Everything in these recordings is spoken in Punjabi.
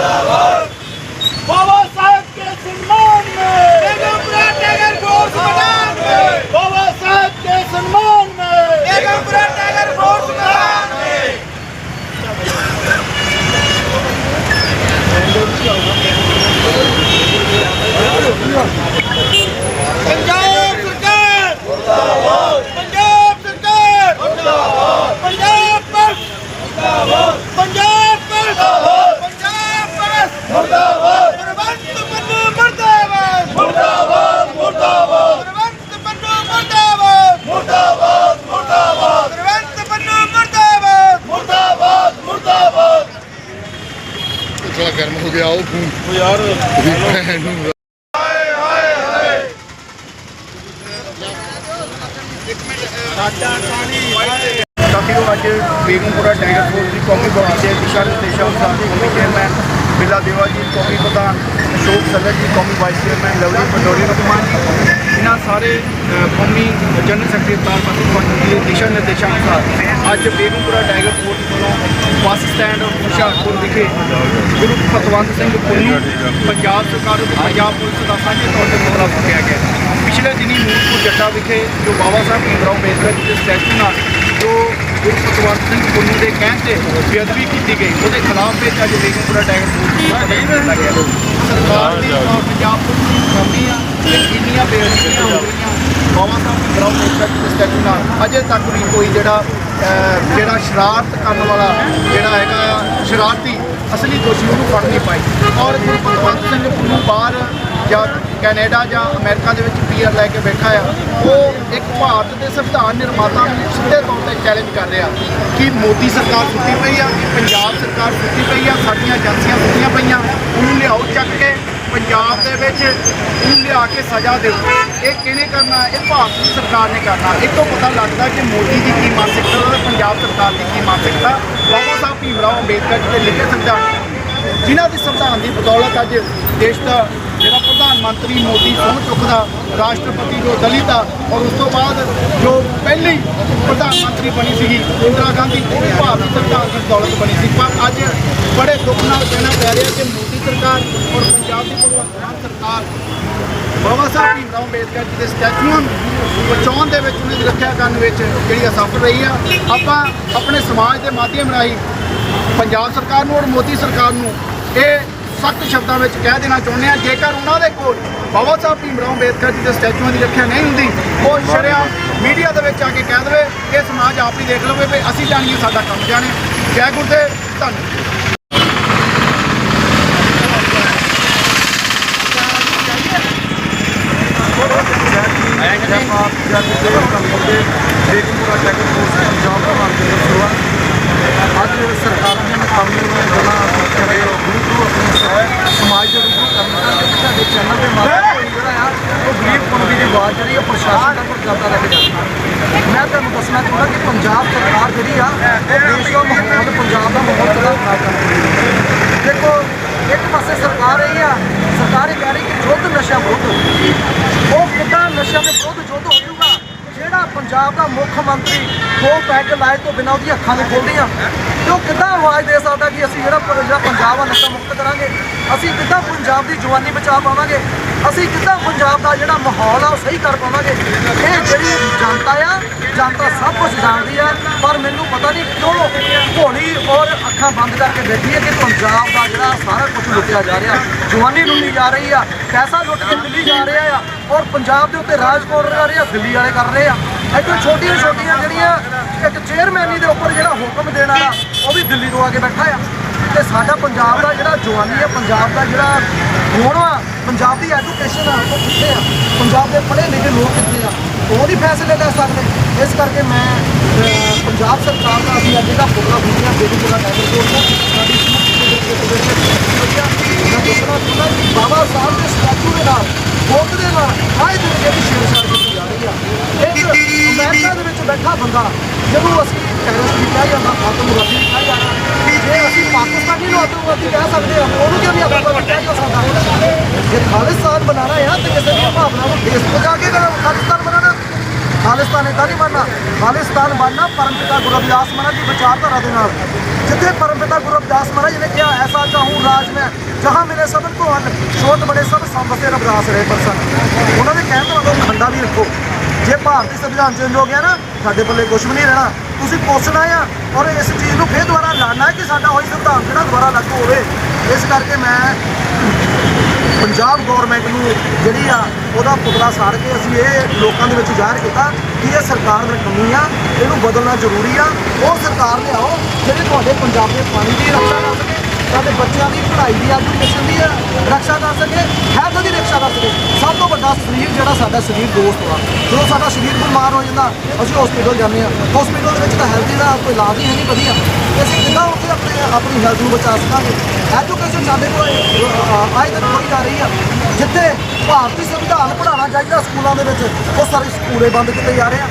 무서워 ਕਾਫੀ ਨੂੰ ਅੱਜ ਬੇਗਮਪੁਰਾ ਟਾਈਗਰ ਫੋਰਸ ਦੀ ਕੌਮੀ ਬੋਡੀ ਦੇ ਦਿਸ਼ਾ ਨਿਰਦੇਸ਼ਾਂ ਅਨੁਸਾਰ ਕੌਮੀ ਚੇਅਰਮੈਨ ਬਿੱਲਾ ਦੇਵਾ ਜੀ ਕੌਮੀ ਪ੍ਰਧਾਨ ਅਸ਼ੋਕ ਸੱਗਰ ਜੀ ਕੌਮੀ ਵਾਈਸ ਚੇਅਰਮੈਨ ਲਵਲੀ ਪੰਡੋਰੀ ਰਕਮਾਨ ਜੀ ਇਹਨਾਂ ਸਾਰੇ ਅ, ਕੌਮੀ ਜਨਰਲ ਸੈਕਟਰੀ ਤਾਰ ਮੰਤਰੀ ਪੰਜ ਦੇ ਦਿਸ਼ਾ ਨਿਰਦੇਸ਼ਾਂ ਅਨੁਸਾਰ ਅੱਜ ਬੇਗਮਪੁਰਾ ਟਾਈਗਰ ਫੋਰਸ ਵੱਲੋਂ ਬੱਸ ਸਟੈਂਡ ਹੁਸ਼ਿਆਰਪੁਰ ਵਿਖੇ ਗੁਰੂ ਫਤਵੰਤ ਸਿੰਘ ਪੁੰਨੂ ਪੰਜਾਬ ਸਰਕਾਰ ਅਤੇ ਪੰਜਾਬ ਪੁਲਿਸ ਦਾ ਸਾਂਝੇ ਤੌਰ ਤੇ ਮੁਹਰਾ ਫੁੱਕਿਆ ਗਿਆ ਪਿਛਲੇ ਦਿਨੀ ਨੂਰਪੁਰ ਜੱਟਾ ਵਿਖੇ ਜੋ ਬਾਬਾ ਸਾਹਿਬ ਭੀਮਰਾਓ ਦੇ ਫਤਵੰਤ ਸਿੰਘ ਪੁੰਨੂ ਦੇ ਕਹਿਣ ਤੇ ਬੇਅਦਬੀ ਕੀਤੀ ਗਈ। ਉਹਦੇ ਖਿਲਾਫ ਵਿੱਚ ਅੱਜ ਬੇਗਮਪੁਰਾ ਟਾਈਗਰ ਫੋਰਸ ਕੀਤਾ ਗਿਆ। ਸਰਕਾਰ ਦੀ ਔਰ ਪੰਜਾਬ ਪੁਲਿਸ ਦੀ ਖਾਮੀ ਆ ਕਿ ਕਿੰਨੀਆਂ ਬੇਅਦਬੀਆਂ ਹੋ ਰਹੀਆਂ। ਬਾਬਾ ਸਾਹਿਬ ਦੇ ਸਟੈਚੂ ਨਾਲ ਅਜੇ ਤੱਕ ਵੀ ਕੋਈ ਜਿਹੜਾ ਜਿਹੜਾ ਸ਼ਰਾਰਤ ਕਰਨ ਵਾਲਾ ਜਿਹੜਾ ਹੈਗਾ ਸ਼ਰਾਰਤੀ ਅਸਲੀ ਦੋਸ਼ੀ ਉਹਨੂੰ ਫੜ ਨਹੀਂ ਪਾਈ। ਔਰ ਗੁਰੂ ਫਤਵੰਤ ਸਿੰਘ ਪੁੰਨੂ ਬਾਹਰ ਜਾਂ ਕੈਨੇਡਾ ਜਾਂ ਅਮਰੀਕਾ ਦੇ ਵਿੱਚ ਪੀਆਰ ਲੈ ਕੇ ਬੈਠਾ ਆ, ਉਹ ਇੱਕ ਭਾਰਤ ਦੇ ਸੰਵਿਧਾਨ ਨਿਰਮਾਤਾ ਨੂੰ ਸਿੱਧੇ ਤੌਰ ਤੇ ਚੈਲੰਜ ਕਰ ਰਿਹਾ ਕਿ ਮੋਦੀ ਸਰਕਾਰ ਸੁੱਤੀ ਪਈ ਆ, ਕਿ ਪੰਜਾਬ ਸਰਕਾਰ ਸੁੱਤੀ ਪਈ ਆ, ਸਾਡੀਆਂ ਏਜੰਸੀਆਂ ਸੁੱਤੀਆਂ ਪਈਆਂ, ਉਹਨੂੰ ਲਿਆਓ ਚੱਕ ਕੇ, ਪੰਜਾਬ ਦੇ ਵਿੱਚ ਉਹਨੂੰ ਲਿਆ ਕੇ ਸਜ਼ਾ ਦਿਓ। ਇਹ ਕਿਹਨੇ ਕਰਨਾ? ਇਹ ਭਾਰਤ ਦੀ ਸਰਕਾਰ ਨੇ ਕਰਨਾ। ਇਹ ਤੋਂ ਪਤਾ ਲੱਗਦਾ ਕਿ ਮੋਦੀ ਦੀ ਕੀ ਮਾਨਸਿਕਤਾ ਤੇ ਪੰਜਾਬ ਸਰਕਾਰ ਦੀ ਕੀ ਮਾਨਸਿਕਤਾ। ਬਾਬਾ ਸਾਹਿਬ ਭੀਮ ਰਾਓ ਅੰਬੇਦਕਰ ਜੀ ਦੇ ਲਿਖੇ ਸੰਵਿਧਾਨ, ਜਿਨ੍ਹਾਂ ਦੇ ਸੰਵਿਧਾਨ ਦੀ ਬਦੌਲਤ ਅੱਜ ਦੇਸ਼ ਦਾ ਮੰਤਰੀ ਮੋਦੀ ਸਹੁੰ ਚੁੱਕਦਾ ਰਾਸ਼ਟਰਪਤੀ ਜੋ ਦਲਿਤ ਆ, ਔਰ ਉਸ ਤੋਂ ਬਾਅਦ ਜੋ ਪਹਿਲੀ ਪ੍ਰਧਾਨ ਮੰਤਰੀ ਬਣੀ ਸੀਗੀ, ਇੰਦਰਾ ਗਾਂਧੀ, ਉਹ ਵੀ ਭਾਰਤੀ ਸੰਵਿਧਾਨ ਦੀ ਬਦੌਲਤ ਬਣੀ ਸੀ। ਪਰ ਅੱਜ ਬੜੇ ਦੁੱਖ ਨਾਲ ਕਹਿਣਾ ਪੈ ਰਿਹਾ ਕਿ ਮੋਦੀ ਸਰਕਾਰ ਔਰ ਪੰਜਾਬ ਦੀ ਭਗਵੰਤ ਮਾਨ ਸਰਕਾਰ ਬਾਬਾ ਸਾਹਿਬ ਭੀਮ ਰਾਓ ਅੰਬੇਦਕਰ ਜੀ ਦੇ ਸਟੈਚੂਆਂ ਨੂੰ ਬਚਾਉਣ ਦੇ ਵਿੱਚ ਉਹਨਾਂ ਦੀ ਰੱਖਿਆ ਕਰਨ ਵਿੱਚ, ਜਿਹੜੀ ਅਸਫਲ ਰਹੀ ਆ। ਆਪਾਂ ਆਪਣੇ ਸਮਾਜ ਦੇ ਮਾਧਿਅਮ ਰਾਹੀਂ ਪੰਜਾਬ ਸਰਕਾਰ ਨੂੰ ਔਰ ਮੋਦੀ ਸਰਕਾਰ ਨੂੰ ਇਹ ਸਖਤ ਸ਼ਬਦਾਂ ਵਿੱਚ ਕਹਿ ਦੇਣਾ ਚਾਹੁੰਦੇ ਆ ਜੇਕਰ ਉਹਨਾਂ ਦੇ ਕੋਲ ਬਾਬਾ ਸਾਹਿਬ ਭੀਮ ਰਾਓ ਅੰਬੇਦਕਰ ਜੀ ਦੇ ਸਟੈਚੂਆਂ ਦੀ ਰੱਖਿਆ ਨਹੀਂ ਹੁੰਦੀ, ਉਹ ਸ਼ਰਿਆ ਮੀਡੀਆ ਦੇ ਵਿੱਚ ਆ ਕੇ ਕਹਿ ਦੇਵੇ ਇਹ ਸਮਾਜ ਆਪ ਹੀ ਦੇਖ ਲਵੇ ਵੀ ਅਸੀਂ ਜਾਣੀਏ ਸਾਡਾ ਕੰਮ ਜਾਣੇ ਜੈ ਗੁਰਦੇਵ, ਧੰਨਵਾਦ। ਅੱਜ ਸਰਕਾਰਾਂ ਨੇ ਮੁਕਾਬਲੇ ਵਿੱਚ ਜਨਾ ਕਰੇ ਗੁਰੂ ਆਪਣੇ ਸਮਾਜ ਦੇ ਰੂਪ ਕਰਨਾ ਸਾਡੇ ਚੈਨਲ ਦੇ ਮਾਧਿਅਮ ਜਿਹੜਾ ਆ, ਉਹ ਗਰੀਬ ਪੰਡੀ ਦੀ ਆਵਾਜ਼ ਜਿਹੜੀ ਆ ਪ੍ਰਸ਼ਾਸਨ ਤੱਕ ਜ਼ਿਆਦਾ ਲੈ ਕੇ ਜਾਂਦੀ ਮੈਂ ਤੁਹਾਨੂੰ ਦੱਸਣਾ ਚਾਹੁੰਦਾ ਕਿ ਪੰਜਾਬ ਸਰਕਾਰ ਜਿਹੜੀ ਆ ਉਹ ਦੇਸ਼ ਦਾ ਮਾਹੌਲ, ਪੰਜਾਬ ਦਾ ਮਾਹੌਲ ਜਿਹੜਾ ਖਰਾਬ ਕਰ ਰਹੀ ਹੈ? ਦੇਖੋ, ਇੱਕ ਪਾਸੇ ਸਰਕਾਰ ਇਹ ਆ, ਸਰਕਾਰ ਇਹ ਕਹਿ ਰਹੀ ਕਿ ਯੁੱਧ ਨਸ਼ਾ ਵਿਰੁੱਧ। ਉਹ ਕਿੱਦਾਂ ਨਸ਼ਿਆਂ ਦੇ ਵਿਰੁੱਧ ਯੁੱਧ ਹੋਊਗਾ ਜਿਹੜਾ ਪੰਜਾਬ ਦਾ ਮੁੱਖ ਮੰਤਰੀ ਦੋ ਪੈਗ ਲਾਏ ਤੋਂ ਬਿਨਾਂ ਉਹਦੀਆਂ ਅੱਖਾਂ ਨਹੀਂ ਖੋਲਦੀਆਂ। ਤੇ ਉਹ ਕਿੱਦਾਂ ਆਵਾਜ਼ ਦੇ ਸਕਦਾ ਕਿ ਅਸੀਂ ਜਿਹੜਾ ਜਿਹੜਾ ਪੰਜਾਬ ਆ ਨਸ਼ਾ ਮੁਕਤ ਕਰਾਂਗੇ? ਅਸੀਂ ਕਿੱਦਾਂ ਪੰਜਾਬ ਦੀ ਜਵਾਨੀ ਬਚਾ ਪਾਵਾਂਗੇ? ਅਸੀਂ ਕਿੱਦਾਂ ਪੰਜਾਬ ਦਾ ਜਿਹੜਾ ਮਾਹੌਲ ਆ ਉਹ ਸਹੀ ਕਰ ਪਾਵਾਂਗੇ? ਇਹ ਜਿਹੜੀ ਜਨਤਾ ਆ, ਜਨਤਾ ਸਭ ਕੁਝ ਜਾਣਦੀ ਆ, ਪਰ ਮੈਨੂੰ ਪਤਾ ਨਹੀਂ ਕਿਉਂ ਭੋਲੀ ਔਰ ਅੱਖਾਂ ਬੰਦ ਕਰਕੇ ਬੈਠੀ ਹੈ ਕਿ ਪੰਜਾਬ ਦਾ ਜਿਹੜਾ ਸਾਰਾ ਕੁਝ ਲੁੱਟਿਆ ਜਾ ਰਿਹਾ। ਜਵਾਨੀ ਲੁੱਟੀ ਜਾ ਰਹੀ ਆ, ਪੈਸਾ ਲੁੱਟ ਕੇ ਦਿੱਲੀ ਜਾ ਰਿਹਾ ਆ, ਔਰ ਪੰਜਾਬ ਦੇ ਉੱਤੇ ਰਾਜ ਕੌਣ ਕਰ ਰਿਹਾ ਦਿੱਲੀ ਵਾਲੇ ਕਰ ਰਹੇ ਆ। ਇੱਥੇ ਛੋਟੀਆਂ ਛੋਟੀਆਂ ਜਿਹੜੀਆਂ ਇੱਕ ਚੇਅਰਮੈਨੀ ਦੇ ਉੱਪਰ ਜਿਹੜਾ ਹੁਕਮ ਦੇਣ ਵਾਲਾ, ਉਹ ਵੀ ਦਿੱਲੀ ਤੋਂ ਆ ਕੇ ਬੈਠਾ ਆ। ਤੇ ਸਾਡਾ ਪੰਜਾਬ ਦਾ ਜਿਹੜਾ ਜਵਾਨੀ ਆ, ਪੰਜਾਬ ਦਾ ਜਿਹੜਾ ਹੋਣ ਆ, ਪੰਜਾਬ ਦੀ ਐਜੂਕੇਸ਼ਨ ਆ, ਉਹ ਕਿੱਥੇ ਆ? ਪੰਜਾਬ ਦੇ ਪੜ੍ਹੇ ਲਿਖੇ ਲੋਕ ਕਿੱਥੇ ਆ? ਉਹ ਨਹੀਂ ਫੈਸਲੇ ਲੈ ਸਕਦੇ। ਇਸ ਕਰਕੇ ਮੈਂ ਪੰਜਾਬ ਸਰਕਾਰ ਦਾ ਅਸੀਂ ਅੱਜ ਇਹਦਾ ਪ੍ਰੋਗਰਾਮ ਹੁੰਦੀਆਂ ਜਿਹੜੀ ਜਿਹੜਾ ਟਾਈਗਰ ਕੋਲ ਸਾਡੀ ਸਮੂਹ ਮੈਂ ਦੱਸਣਾ ਚਾਹੁੰਦਾ ਕਿ ਬਾਬਾ ਸਾਹਿਬ ਦੇ ਸਟੈਚੂ ਦੇ ਨਾਲ ਬੁੱਧ ਦੇ ਨਾਲ ਆਏ ਦਿਨ ਜਿਹੜੀ ਛੇੜਛਾੜ ਕੀਤੀ ਜਾ ਰਹੀ ਆ ਇੱਕ ਅਮਰੀਕਾ ਦੇ ਵਿੱਚ ਜਦੋਂ ਅਸੀਂ ਟੈਰਰਿਸਟ ਵੀ ਕਿਹਾ ਜਾਂਦਾ ਆਤੰਕਵਾਦੀ ਵੀ ਕਿਹਾ ਜਾਂਦਾ ਜੇ ਅਸੀਂ ਪਾਕਿਸਤਾਨੀ ਨੂੰ ਆਤੰਕਵਾਦੀ ਕਹਿ ਸਕਦੇ ਹਾਂ, ਉਹਨੂੰ ਕਿਉਂ ਨਹੀਂ ਆਤੰਕਵਾਦੀ ਕਹਿ ਸਕਦਾ ਜੇ ਖਾਲਿਸਤਾਨ ਬਣਾਉਣਾ ਹੈ, ਤੇ ਕਿਸੇ ਦੀ ਭਾਵਨਾ ਨੂੰ ਦੇਸ਼ ਤੋਂ ਕੇ ਖਾਲਿਸਤਾਨ ਬਣਾਉਣਾ। ਖਾਲਿਸਤਾਨ ਏਦਾਂ ਨਹੀਂ ਬਣਨਾ। ਖਾਲਿਸਤਾਨ ਬਣਨਾ ਪਰਮਪਿਤਾ ਗੁਰੂ ਰਵਿਦਾਸ ਮਹਾਰਾਜ ਦੀ ਵਿਚਾਰਧਾਰਾ ਦੇ ਨਾਲ। ਜਿੱਥੇ ਪਰਮਪਿਤਾ ਗੁਰੂ ਰਵਿਦਾਸ ਮਹਾਰਾਜ ਨੇ ਕਿਹਾ, ਐਸਾ ਚਾਹੂੰ ਰਾਜ ਮੈਂ, ਜਹਾਂ ਮਿਲੇ ਸਭਨ ਤੋਂ ਅੰਨ ਛੋਟ ਬੜੇ ਸਭ ਸੰਬਸੇ ਰਵਿਦਾਸ ਰਹੇ ਪਰਸਨ ਉਹਨਾਂ ਦੇ ਕਹਿਣ ਦਾ ਮਤਲਬ ਖੰਡਾ ਵੀ ਰੱਖੋ ਜੇ ਭਾਰਤੀ ਸੰਵਿਧਾਨ ਚੇਂਜ ਹੋ ਗਿਆ ਨਾ, ਸਾਡੇ ਪੱਲੇ ਕੁਝ ਵੀ ਨਹੀਂ ਰਹਿਣਾ। ਤੁਸੀਂ ਪੁੱਛਣਾ ਆ, ਔਰ ਇਸ ਚੀਜ਼ ਨੂੰ ਫੇਰ ਦੁਬਾਰਾ ਲੜਨਾ ਕਿ ਸਾਡਾ ਉਹੀ ਸੰਵਿਧਾਨ ਜਿਹੜਾ ਦੁਬਾਰਾ ਲਾਗੂ ਹੋਵੇ। ਇਸ ਕਰਕੇ ਮੈਂ ਪੰਜਾਬ ਗਵਰਨਮੈਂਟ ਨੂੰ ਜਿਹੜੀ ਆ, ਉਹਦਾ ਪੁਤਲਾ ਸਾੜ ਕੇ ਅਸੀਂ ਇਹ ਲੋਕਾਂ ਦੇ ਵਿੱਚ ਜ਼ਾਹਰ ਕੀਤਾ ਕਿ ਇਹ ਸਰਕਾਰ ਦੀ ਕਮੀ ਆ, ਇਹਨੂੰ ਬਦਲਣਾ ਜ਼ਰੂਰੀ ਆ। ਉਹ ਸਰਕਾਰ ਲਿਆਓ ਜਿਹੜੀ ਤੁਹਾਡੇ ਪੰਜਾਬ ਦੇ ਪਾਣੀ ਦੀ ਰੱਖਿਆ ਕਰ ਸਾਡੇ ਬੱਚਿਆਂ ਦੀ ਪੜ੍ਹਾਈ ਦੀ ਐਜੂਕੇਸ਼ਨ ਦੀ ਰੱਖਿਆ ਕਰ ਸਕੇ, ਹੈਲਥ ਦੀ ਰੱਖਿਆ ਕਰ ਸਕੇ। ਸਭ ਤੋਂ ਵੱਡਾ ਸਰੀਰ ਜਿਹੜਾ ਸਾਡਾ ਸਰੀਰ ਦੋਸਤ ਵਾ। ਜਦੋਂ ਸਾਡਾ ਸਰੀਰ ਬਿਮਾਰ ਹੋ ਜਾਂਦਾ, ਅਸੀਂ ਹਸਪੀਟਲ ਜਾਂਦੇ ਆ ਹਸਪੀਟਲ ਦੇ ਵਿੱਚ ਤਾਂ ਹੈਲਥ ਦਾ ਕੋਈ ਇਲਾਜ ਹੀ ਹੈ ਨਹੀਂ, ਵਧੀਆ। ਤੇ ਅਸੀਂ ਕਿੱਦਾਂ ਉੱਥੇ ਆਪਣੇ, ਆਪਣੀ ਹੈਲਥ ਨੂੰ ਬਚਾ ਸਕਾਂਗੇ? ਐਜੂਕੇਸ਼ਨ ਸਾਡੇ ਕੋਲ ਆਏ ਅੱਜ ਤੱਕ ਹੋਈ ਜਾ ਰਹੀ ਆ। ਜਿੱਥੇ ਭਾਰਤੀ ਸੰਵਿਧਾਨ ਪੜ੍ਹਾਉਣਾ ਚਾਹੀਦਾ ਸਕੂਲਾਂ ਦੇ ਵਿੱਚ, ਉਹ ਸਾਰੇ ਸਕੂਲੇ ਬੰਦ ਕੀਤੇ ਜਾ ਰਹੇ ਆ।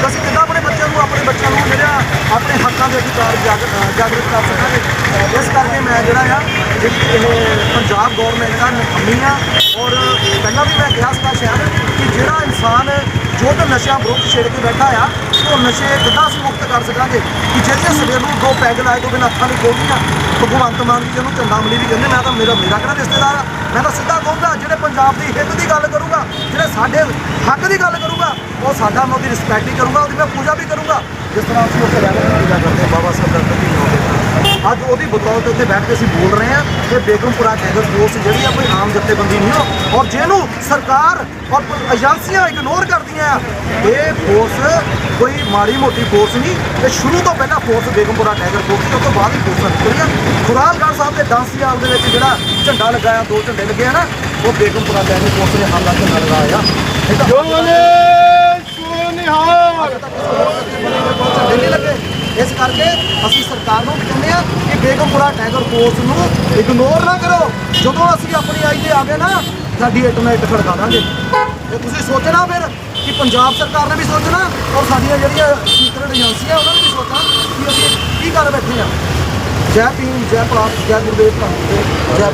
ਤਾਂ ਅਸੀਂ ਕਿੱਦਾਂ ਆਪਣੇ ਬੱਚਿਆਂ ਨੂੰ ਆਪਣੇ ਬੱਚਿਆਂ ਨੂੰ ਜਿਹੜਾ ਆਪਣੇ ਹੱਕਾਂ ਦੇ ਅਧਿਕਾਰ ਜਾਗ- ਜਾਗਰੂਕ ਕਰ ਸਕਾਂਗੇ। ਇਸ ਕਰਕੇ ਮੈਂ ਜਿਹੜਾ ਆ, ਜਿਹੜੀ ਇਹ ਪੰਜਾਬ ਗਵਰਨਮੈਂਟ ਦਾ ਨਕਮੀ ਆ, ਔਰ ਪਹਿਲਾਂ ਵੀ ਮੈਂ ਕਿਹਾ ਸੀਗਾ ਸ਼ਾਇਦ ਕਿ ਜਿਹੜਾ ਇਨਸਾਨ ਜੋ ਤਾਂ ਨਸ਼ਿਆਂ ਵਿਰੁੱਧ ਛੇੜ ਕੇ ਬੈਠਾ ਆ, ਉਹ ਨਸ਼ੇ ਕਿੱਦਾਂ ਅਸੀਂ ਮੁਕਤ ਕਰ ਸਕਾਂਗੇ? ਕਿ ਜਿਹੜੀਆਂ ਸਵੇਰ ਨੂੰ ਦੋ ਪੈਗ ਲਾਏ ਤੋਂ ਬਿਨਾਂ ਅੱਖਾਂ ਨਹੀਂ ਖੋਲਦੀਆਂ ਭਗਵੰਤ ਮਾਨ ਜੀ ਜਿਹਨੂੰ ਝੰਡਾ ਅਮਲੀ ਵੀ ਕਹਿੰਦੇ, ਮੈਂ ਤਾਂ ਮੇਰਾ ਮੇਰਾ ਕਿਹੜਾ ਰਿਸ਼ਤੇਦਾਰ ਆ? ਮੈਂ ਤਾਂ ਸਿੱਧਾ ਕਹੂੰਗਾ ਜਿਹੜੇ ਪੰਜਾਬ ਦੀ ਹਿੱਤ ਦੀ ਗੱਲ ਕਰੂੰਗਾ, ਜਿਹੜੇ ਸਾਡੇ ਹੱਕ ਦੀ ਗੱਲ ਕਰੂੰਗਾ ਉਹ ਸਾਡਾ ਮੈਂ ਉਹਦੀ ਰਿਸਪੈਕਟ ਹੀ ਕਰੂੰਗਾ, ਉਹਦੀ ਮੈਂ ਪੂਜਾ ਵੀ ਕਰੂੰਗਾ। ਜਿਸ ਤਰ੍ਹਾਂ ਅਸੀਂ ਉੱਥੇ ਰਹਿ ਕੇ ਪੂਜਾ ਕਰਦੇ ਹਾਂ, ਬਾਬਾ ਸਾਹਿਬ ਦਾ ਕਦੀ ਹੋ ਅੱਜ ਉਹਦੀ ਬਤੌਰ ਤੇ ਉੱਥੇ ਬੈਠ ਕੇ ਅਸੀਂ ਬੋਲ ਰਹੇ ਹਾਂ ਕਿ ਬੇਗਮਪੁਰਾ ਟੈਗਰ ਫੋਰਸ ਜਿਹੜੀ ਆ, ਕੋਈ ਆਮ ਜਥੇਬੰਦੀ ਨਹੀਂ ਹੋ ਔਰ ਜਿਹਨੂੰ ਸਰਕਾਰ ਔਰ ਏਜੰਸੀਆਂ ਇਗਨੋਰ ਕਰਦੀਆਂ ਆ, ਇਹ ਫੋਰਸ ਕੋਈ ਮਾੜੀ ਮੋਟੀ ਫੋਰਸ ਨਹੀਂ। ਤੇ ਸ਼ੁਰੂ ਤੋਂ ਪਹਿਲਾਂ ਫੋਰਸ ਬੇਗਮਪੁਰਾ ਟੈਗਰ ਫੋਰਸ ਸੀ ਉਸ ਤੋਂ ਬਾਅਦ ਹੀ ਫੋਰਸ ਨਿਕਲੀਆਂ। ਖੁਰਾਲਗੜ੍ਹ ਸਾਹਿਬ ਦੇ ਡਾਂਸੀਆਲ ਦੇ ਵਿੱਚ ਜਿਹੜਾ ਝੰਡਾ ਲਗਾਇਆ, ਦੋ ਝੰਡੇ ਲੱਗੇ ਆ ਨਾ, ਉਹ ਬੇਗਮਪੁਰਾ ਟੈਗਰ ਫੋਰਸ ਨੇ ਹਾਲਾ ਨਾਲ ਲਗਾਇਆ ਨਿਹਾਲ ਝੰਡੇ ਲੱਗੇ। ਇਸ ਕਰਕੇ ਅਸੀਂ ਸਰਕਾਰ ਨੂੰ ਕਹਿੰਦੇ ਆ ਕਿ ਬੇਗਮਪੁਰਾ ਟਾਈਗਰ ਫੋਰਸ ਨੂੰ ਇਗਨੋਰ ਨਾ ਕਰੋ। ਜਦੋਂ ਅਸੀਂ ਆਪਣੀ ਆਈ ਤੇ ਆ ਗਏ ਨਾ, ਸਾਡੀ ਇੱਟ ਨਾਲ ਖੜਕਾ ਦਾਂਗੇ। ਤੇ ਤੁਸੀਂ ਸੋਚਣਾ ਫਿਰ ਕਿ ਪੰਜਾਬ ਸਰਕਾਰ ਨੇ ਵੀ ਸੋਚਣਾ ਔਰ ਸਾਡੀਆਂ ਜਿਹੜੀਆਂ ਸੀਕਰਟ ਏਜੰਸੀਆਂ ਉਹਨਾਂ ਨੇ ਵੀ ਸੋਚਣਾ ਕਿ ਅਸੀਂ ਕੀ ਕਰ ਬੈਠੇ ਆ ਜੈ ਭੀਮ, ਜੈ ਭਾਰਤ, ਜੈ ਗੁਰਦੇਵ ਧੰਨ ਜੈ